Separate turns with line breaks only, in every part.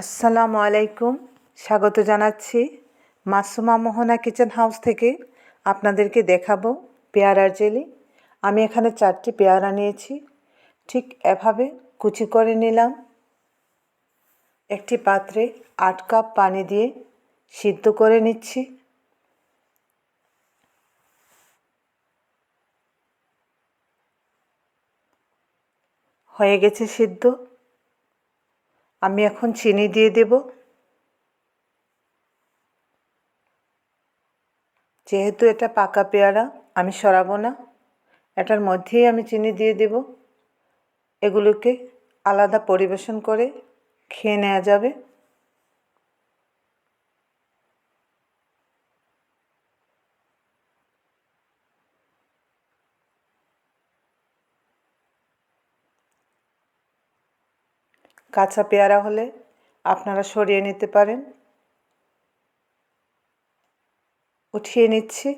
আসসালামু আলাইকুম। স্বাগত জানাচ্ছি মাসুমা মোহনা কিচেন হাউস থেকে আপনাদেরকে দেখাবো পেয়ারার জেলি। আমি এখানে চারটি পেয়ারা নিয়েছি। ঠিক এভাবে কুচি করে নিলাম। একটি পাত্রে আট কাপ পানি দিয়ে সিদ্ধ করে নিচ্ছি। হয়ে গেছে সিদ্ধ। আমি এখন চিনি দিয়ে দেব। যেহেতু এটা পাকা পেয়ারা, আমি সরাবো না। এটার মধ্যেই আমি চিনি দিয়ে দেব। এগুলোকে আলাদা পরিবেশন করে খেয়ে নেওয়া যাবে। কাঁচা পেয়ারা হলে আপনারা সরিয়ে নিতে পারেন। উঠিয়ে নিচ্ছি।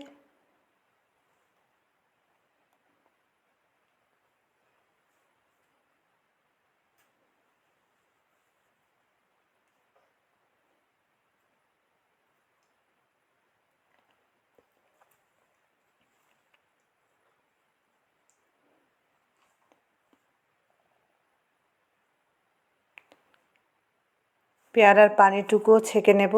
পেয়ারার পানিটুকুও ছেঁকে নেব।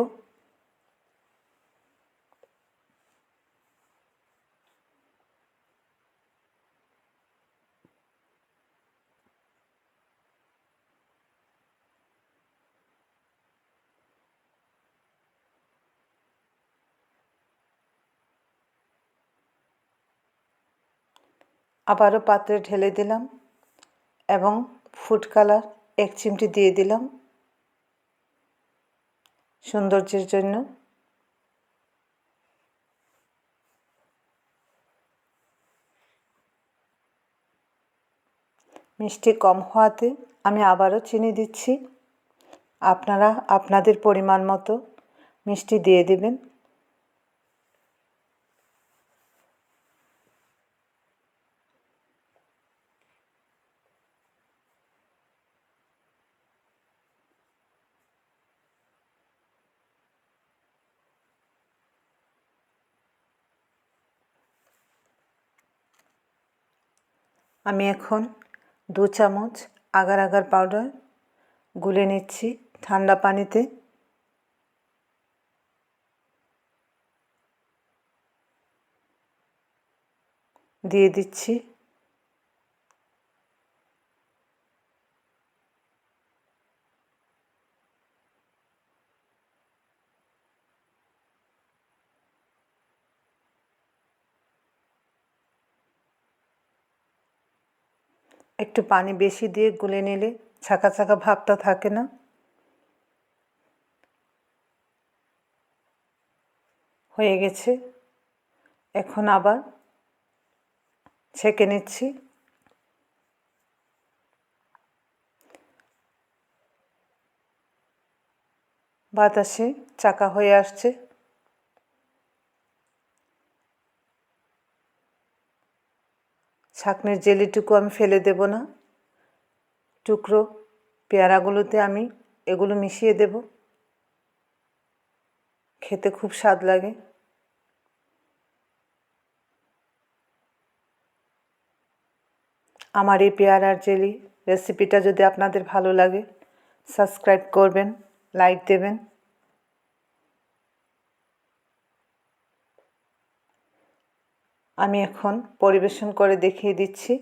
আবারও পাত্রে ঢেলে দিলাম এবং ফুড কালার এক চিমটি দিয়ে দিলাম। সৌন্দর্যের জন্য। মিষ্টি কম হওয়াতে আমি আবারও চিনি দিচ্ছি। আপনারা আপনাদের পরিমাণ মতো মিষ্টি দিয়ে দেবেন। আমি এখন দু চামচ আগার আগার পাউডার গুলে নিচ্ছি ঠান্ডা পানিতে। দিয়ে দিচ্ছি একটু পানি বেশি দিয়ে গুলে নিলে ছাকা ছাকা ভাবটা থাকে না। হয়ে গেছে। এখন আবার ছেঁকে নিচ্ছি। বাতাসে চাকা হয়ে আসছে। ছাকনির জেলিটুকু আমি ফেলে দেব না। টুকরো পেয়ারাগুলোতে আমি এগুলো মিশিয়ে দেব। খেতে খুব স্বাদ লাগে। আমার এই পেয়ারার জেলি রেসিপিটা যদি আপনাদের ভালো লাগে, সাবস্ক্রাইব করবেন, লাইক দেবেন। আমি এখন পরিবেশন করে দেখিয়ে দিচ্ছি।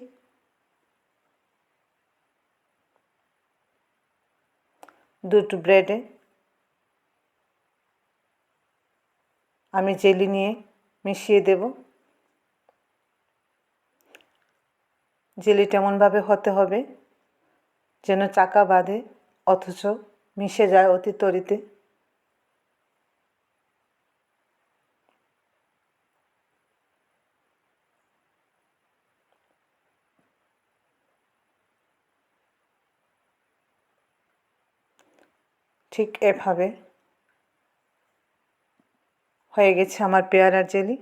দুটো ব্রেডে আমি জেলি নিয়ে মিশিয়ে দেব। জেলিটা এমনভাবে হতে হবে যেন চাকা বাঁধে, অথচ মিশে যায় অতি তরিতে ঠিক এভাবে হয়ে গেছে আমার পেয়ারার জেলি।